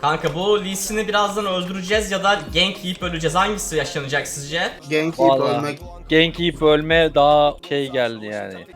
Kanka bu Lee Sin'i birazdan öldüreceğiz ya da gank yiyip öleceğiz. Hangisi yaşanacak sizce? Gank yiyip Vallahi. ölmek. Gank yiyip ölme daha şey geldi yani.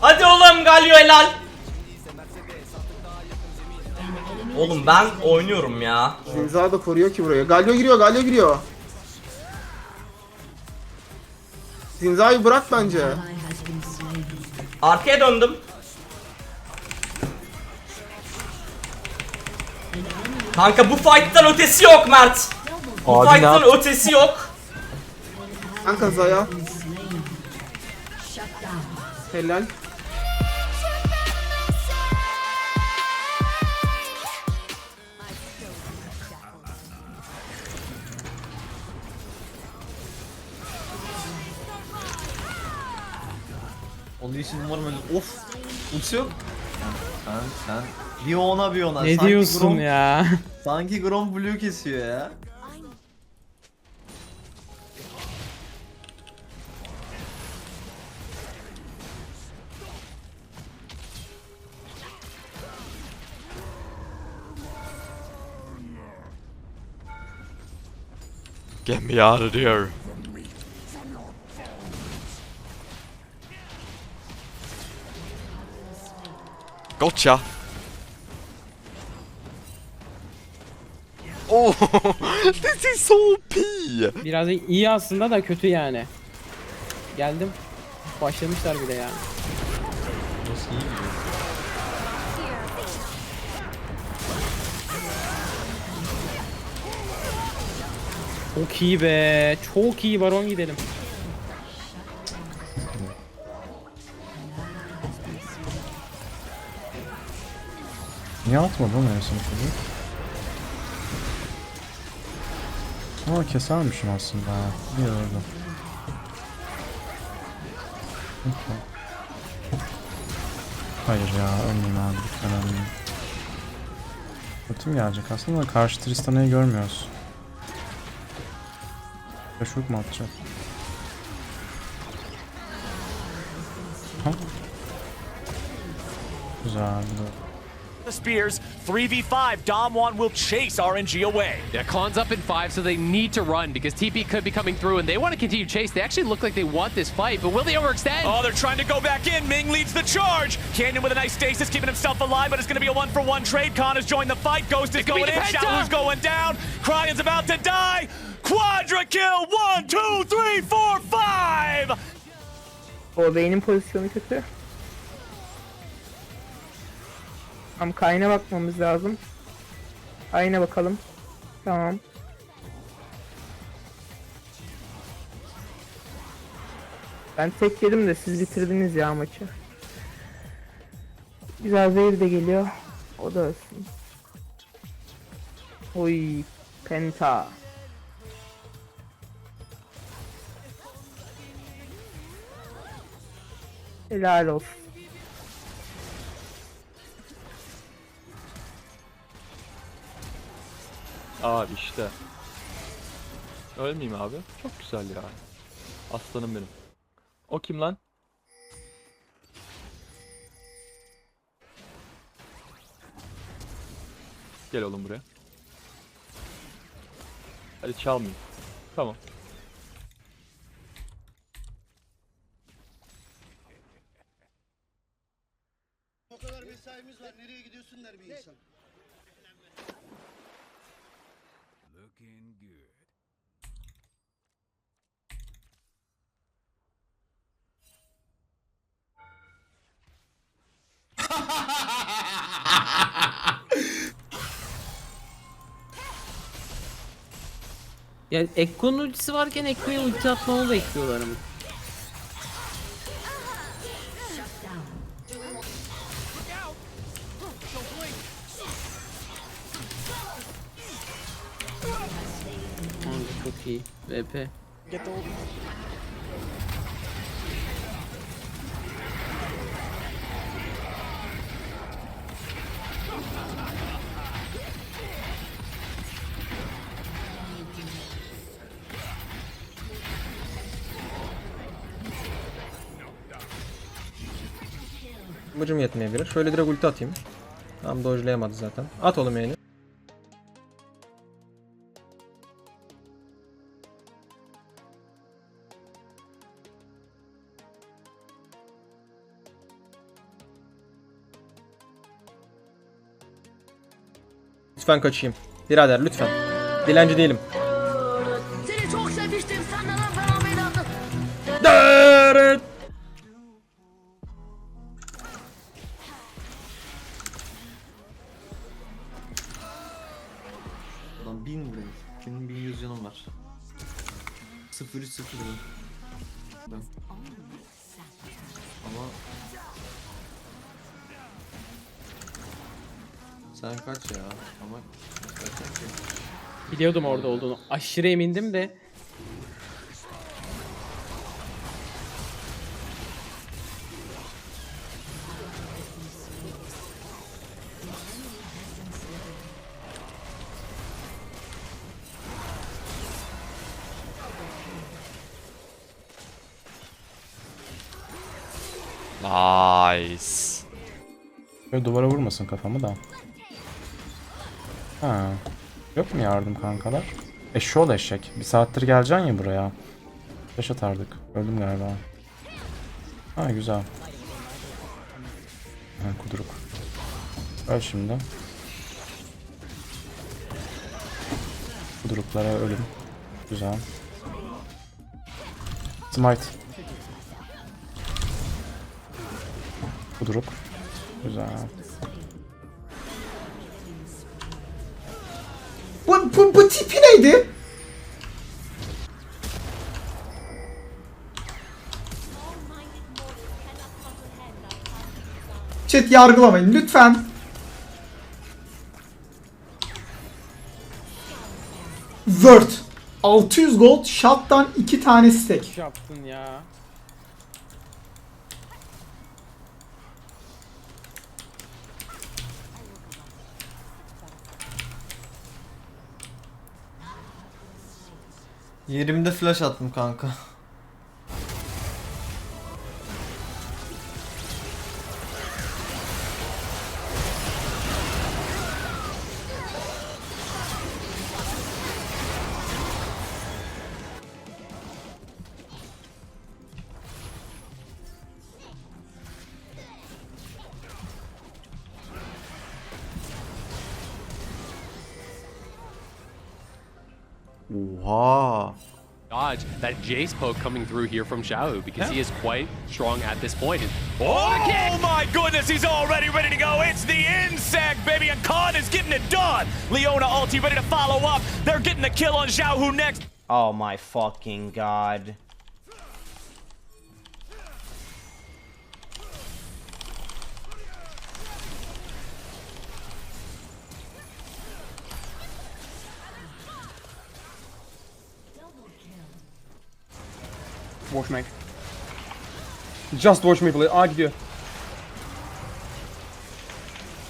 Hadi oğlum Galio helal. Oğlum ben oynuyorum ya. Zinza da koruyor ki buraya. Galio giriyor, Galio giriyor. Zinza'yı bırak bence. Arkaya döndüm. Kanka bu fight'tan ötesi yok Mert. Bu Abi ne fight'tan yap- ötesi yok. Kanka Zaya. Helal. İçin umarım öyle. Of. Ulti yok. Sen sen bir ona bir ona. Ne Sanki diyorsun Grom, ya? Sanki Grom Blue kesiyor ya. Get me Gotcha. Oh, this is so OP. Biraz iyi aslında da kötü yani. Geldim. Başlamışlar bile yani. Nasıl iyi? Çok iyi be. Çok iyi baron gidelim. Niye atmadı lan Ersin çocuk? Ama kesermişim aslında. Bir öldüm. Hayır ya ölmeyeyim abi lütfen ölmeyeyim. Ultim gelecek aslında da karşı Tristana'yı görmüyoruz. Yaşuk mu atacak? Ha? Güzel. The spears. 3v5. Dom Juan will chase RNG away. Yeah, Khan's up in five, so they need to run because TP could be coming through and they want to continue chase. They actually look like they want this fight, but will they overextend? Oh, they're trying to go back in. Ming leads the charge. Canyon with a nice stasis, keeping himself alive, but it's going to be a one for one trade. Khan has joined the fight. Ghost is It could be going in. the penta. Shalu's going down. Cryan's about to die. Quadra kill. One, two, three, four, five. O beynin pozisyonu kötü. Tam kayna bakmamız lazım. Kayna bakalım. Tamam. Ben tek yedim de siz bitirdiniz ya maçı. Güzel zehir de geliyor. O da ölsün. Oy penta. Helal olsun. Abi işte. Ölmeyeyim abi. Çok güzel ya. Aslanım benim. O kim lan? Gel oğlum buraya. Hadi çalmayayım. Tamam. Ya Ekko'nun ultisi varken Ekko'ya ulti atmamı bekliyorlar ama. Çok iyi. VP. Mıcım yetmeyebilir. Şöyle direkt ulti atayım. Tam dojlayamadı zaten. At oğlum yayını. Lütfen kaçayım. Birader lütfen. Dilenci değilim. Ben. Ama Sen kaç ya? Ama? Biliyordum orada olduğunu. Aşırı emindim de. Nice. Böyle duvara vurmasın kafamı da. Ha. Yok mu yardım kankalar? Eşşoğlu eşek. Bir saattir geleceksin ya buraya. Beş atardık. Öldüm galiba. Ha güzel. Ha kuduruk. Öl şimdi. Kuduruklara ölüm. Güzel. Smite. Kuduruk. Güzel. Bu, bu, bu tipi neydi? Chat yargılamayın lütfen. Word. 600 gold shot'tan 2 tane stack. Yaptın ya. Yerimde flash attım kanka. Oha. Dodge that Jace poke coming through here from Xiao because he is quite strong at this point. And oh, oh, oh my goodness, he's already ready to go. It's the insect, baby, and Khan is getting it done. Leona ulti ready to follow up. They're getting the kill on Xiao Hu next. Oh my fucking god. Watch me. Just watch me play. Aa gidiyor.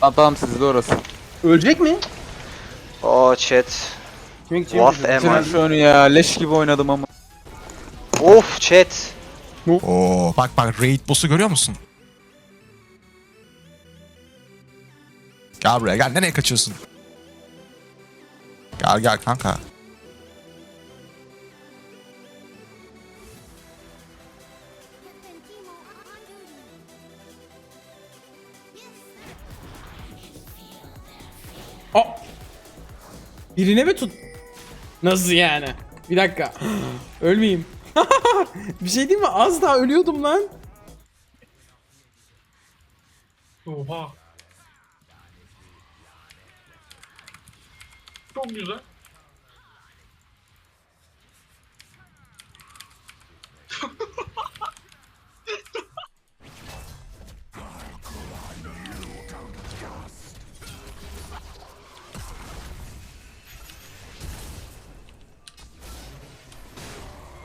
Tamam sizde orası. Ölecek mi? Oh chat. What am I? şu an ya leş gibi oynadım ama. Of chat. Oo, bak bak raid boss'u görüyor musun? Gel buraya gel nereye kaçıyorsun? Gel gel kanka. Aa! Birine mi tut? Nasıl yani? Bir dakika. Ölmeyeyim. bir şey değil mi? Az daha ölüyordum lan. Oha. Çok güzel.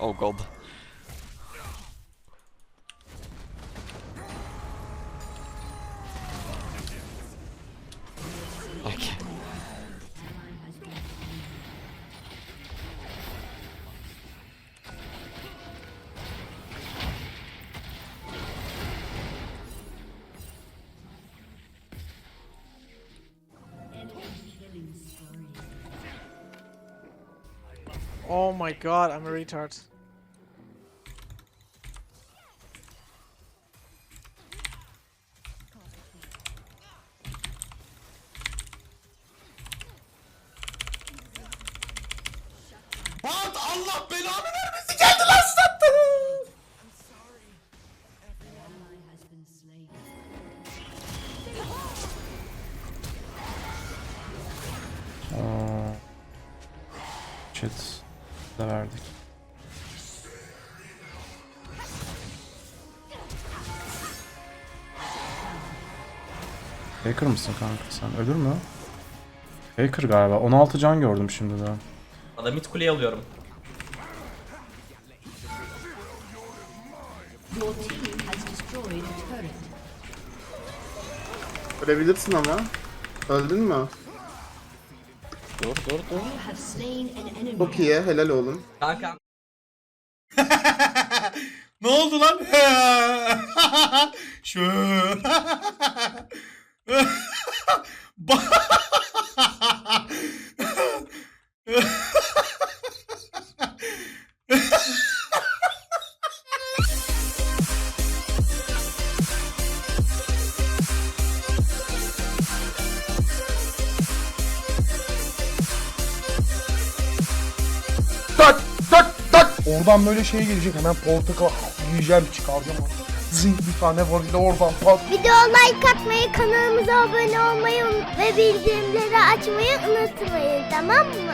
Oh god. Okay. Oh my god, I'm a retard. Bant Allah belanı vermesin geldi lan sattı. Aa, Shit. Da verdik. Faker mısın kanka sen? Ölür mü? Faker galiba. 16 can gördüm şimdi de. Adam mid kuleyi alıyorum. Ölebilirsin ama. Öldün mü? Dur dur dur. Çok iyi helal oğlum. Kanka ne oldu lan? Şu. Oradan böyle şey gelecek hemen portakal yiyeceğim çıkaracağım. Zing bir tane var ile oradan pat. Video like atmayı, kanalımıza abone olmayı ve bildirimleri açmayı unutmayın tamam mı?